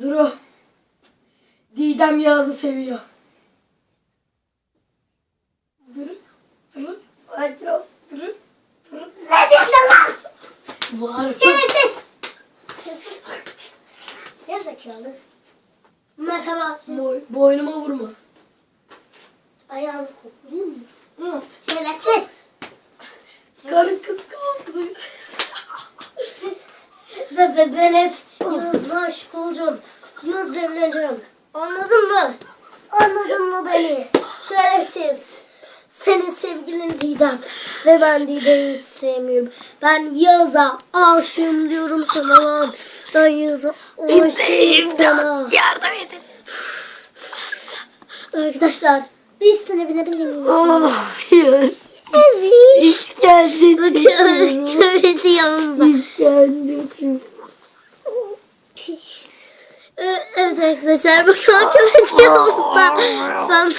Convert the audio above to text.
Duru. Didem Yağız'ı seviyor. Duru. Duru. Sakin ol. Duru. Duru. Ne diyorsun lan? Var. Şerefsiz. Gerizekalı. Merhaba. Boy, boynuma vurma. Ayağını koklayayım Ve ben hep Yağız'la aşık olacağım. Yağız'la evleneceğim. Anladın mı? Anladın mı beni? Şerefsiz. Senin sevgilin Didem. Ve ben Didem'i hiç sevmiyorum. Ben Yağız'a aşığım diyorum sana lan. Ben Yağız'a aşığım sana. Yardım edin. Arkadaşlar bir üstüne binebilir miyim? Hayır. Evet. İşkence çekiyorum. İşkence. Ee, Evet arkadaşlar bakın köpek yanımda. Sen